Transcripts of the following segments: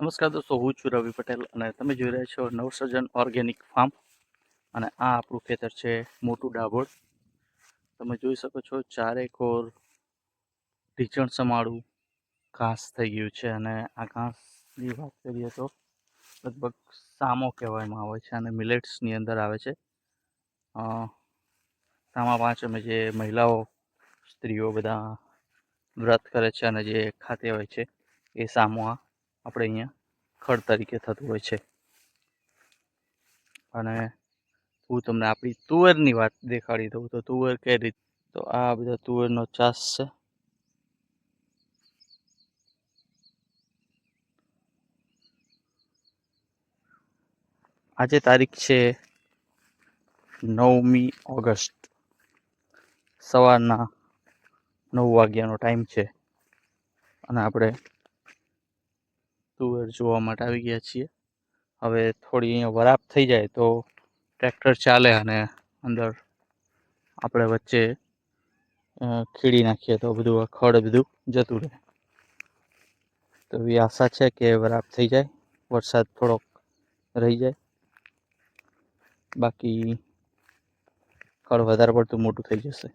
નમસ્કાર દોસ્તો, હું છું રવિ પટેલ અને તમે જોઈ રહ્યા છો નવસર્જન ઓર્ગેનિક ફાર્મ અને આ આપણું ખેતર છે મોટું ડાબોળ તમે જોઈ શકો છો ચારે કોર ઢીચણ સમાળું ઘાસ થઈ ગયું છે અને આ ઘાસની વાત કરીએ તો લગભગ સામો કહેવામાં આવે છે અને મિલેટ્સની અંદર આવે છે. સામા પાંચ અમે જે મહિલાઓ, સ્ત્રીઓ બધા વ્રત કરે છે અને જે ખાતે હોય છે એ સામો આ. આપણે અહીંયા ખડ તરીકે થતું હોય છે. અને હું તમને આપણી તુવેરની વાત દેખાડી દઉં. તો તુવેર કઈ રીત? તો આ બધા તુવેરનો ચાસ છે. આજે તારીખ છે નવમી ઓગસ્ટ. સવારના નવ વાગ્યાનો ટાઈમ છે. અને આપણે તુવેર જોવા માટે આવી ગયા છીએ. હવે થોડી અહીંયા વરાપ થઈ જાય તો ટ્રેક્ટર ચાલે અને અંદર આપણે વચ્ચે ખીડી નાખીએ તો બધું ખડ બધું જતું રહે. તો એવી આશા છે કે વરાપ થઈ જાય, વરસાદ થોડોક રહી જાય. બાકી ખડ વધારે પડતું મોટું થઈ જશે.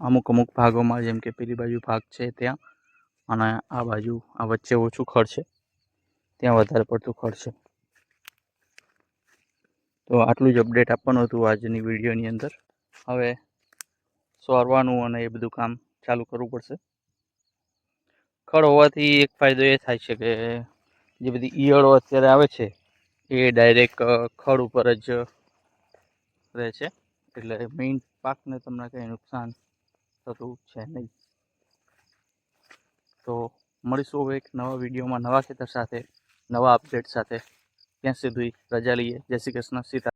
અમુક અમુક ભાગોમાં જેમ કે પેલી બાજુ ભાગ છે ત્યાં અને આ બાજુ, આ વચ્ચે ઓછું ખડ છે. ત્યાં વધારે પડતું ખડ છે. તો આટલું જ અપડેટ આપવાનું હતું આજની વિડીયોની અંદર. હવે સોરવાનું અને એ બધું કામ ચાલુ કરવું પડશે. ખડ હોવાથી એક ફાયદો એ થાય છે કે જે બધી ઈયળો અત્યારે આવે છે, એ ડાયરેક્ટ ખડ ઉપર જ રહે છે. એટલે મેઇન પાકને તમને કંઈ નુકસાન થતું છે નહીં. તો મળીશું હવે એક નવા વિડીયોમાં નવા ખેતર સાથે, નવા અપડેટ સાથે. ત્યાં સુધી રજા લઈએ. જય શ્રી કૃષ્ણ. સીતા